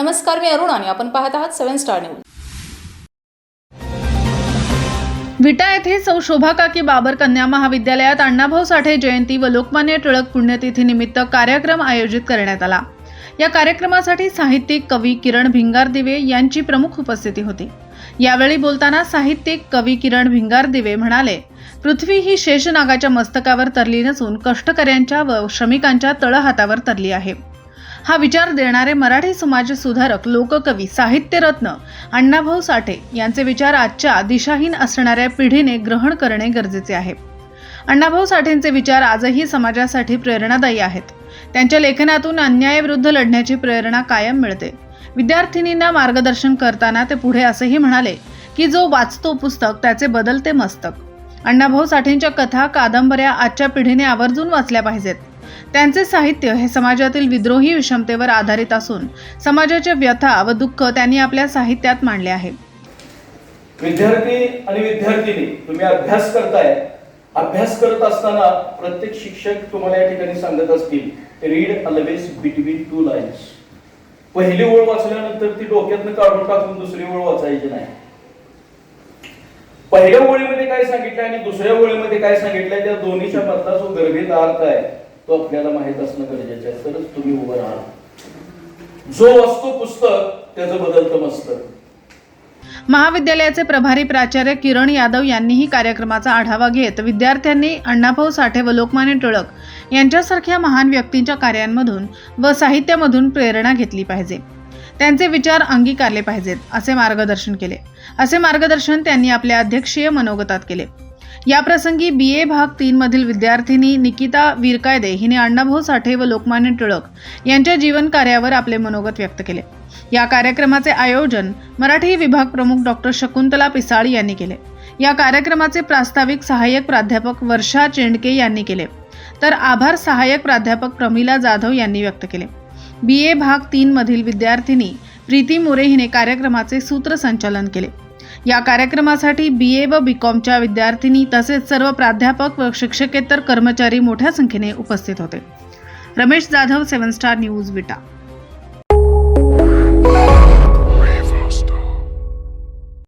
नमस्कार मी अरुण आणि आपण पाहत आहात सेव्हन स्टार न्यूज. विटा येथे सौ शोभा काकी बाबर कन्या महाविद्यालयात अण्णाभाऊ साठे जयंती व लोकमान्य टिळक पुण्यतिथीनिमित्त कार्यक्रम आयोजित करण्यात आला. या कार्यक्रमासाठी साहित्यिक कवी किरण भिंगार दिवे यांची प्रमुख उपस्थिती होती. यावेळी बोलताना साहित्यिक कवी किरण भिंगारदिवे म्हणाले पृथ्वी ही शेषनागाच्या मस्तकावर तरली नसून कष्टकऱ्यांच्या व श्रमिकांच्या तळहातावर तरली आहे. हा विचार देणारे मराठी समाज सुधारक लोककवी साहित्यरत्न अण्णाभाऊ साठे यांचे विचार आजच्या दिशाहीन असणाऱ्या पिढीने ग्रहण करणे गरजेचे आहे. अण्णाभाऊ साठेंचे विचार आजही समाजासाठी प्रेरणादायी आहेत. त्यांच्या लेखनातून अन्यायाविरुद्ध लढण्याची प्रेरणा कायम मिळते. विद्यार्थिनींना मार्गदर्शन करताना ते पुढे असेही म्हणाले की जो वाचतो पुस्तक त्याचे बदलते मस्तक. अण्णाभाऊ साठेंच्या कथा कादंबऱ्या आजच्या पिढीने आवर्जून वाचल्या पाहिजेत. त्यांचे साहित्य हे समाजातील विद्रोही विषमतेवर आधारित असून समाजाच्या व्यथा व दुःख त्यांनी आपल्या साहित्यात मांडले आहे. विद्यार्थी आणि विद्यार्थिनी तुम्ही अभ्यास करताय. अभ्यास करत असताना प्रत्येक शिक्षक तुम्हाला या ठिकाणी सांगत असतील read always between two lines पहिली ओळ वाचल्यानंतर ती डोक्यातनं काढून टाकून दुसरी ओळ वाचायची नाही. पहिल्या ओळीमध्ये काय सांगितलं आणि दुसऱ्या ओळीमध्ये काय सांगितलंय त्या दोन्हीच्या मधला जो गर्भित अर्थ आहे. तो आपल्याला माहीत असणं गरजेचं आहे. तरच तुम्ही उभं राहा. जो वाचतो पुस्तक त्याचं बदलतं मस्तक. महाविद्यालयाचे प्रभारी प्राचार्य किरण यादव यांनीही कार्यक्रमाचा आढावा घेत विद्यार्थ्यांनी अण्णाभाऊ साठे व लोकमान्य टिळक यांच्यासारख्या महान व्यक्तींच्या कार्यांमधून व साहित्यामधून प्रेरणा घेतली पाहिजे. त्यांचे विचार अंगीकारले पाहिजेत असे मार्गदर्शन केले. असे मार्गदर्शन त्यांनी आपल्या अध्यक्षीय मनोगतात केले. याप्रसंगी बी ए भाग तीन मधील विद्यार्थिनी निकिता वीरकायदे हिने अण्णाभाऊ साठे व लोकमान्य टिळक यांच्या जीवन कार्यावर आपले मनोगत व्यक्त केले. या कार्यक्रमाचे आयोजन मराठी विभाग प्रमुख डॉक्टर शकुंतला पिसाळी यांनी केले. या कार्यक्रमाचे प्रास्ताविक सहाय्यक प्राध्यापक वर्षा चेंडके यांनी केले. तर आभार सहाय्यक प्राध्यापक प्रमिला जाधव यांनी व्यक्त केले. बी ए भाग तीन मधील विद्यार्थिनी प्रीती मोरे हिने कार्यक्रमाचे सूत्रसंचालन केले. या कार्यक्रमासाठी बी ए व बी कॉमच्या विद्यार्थिनी तसेच सर्व प्राध्यापक व शिक्षकेतर कर्मचारी मोठ्या संख्येने उपस्थित होते. Ramesh Jadhav seven star news Vita.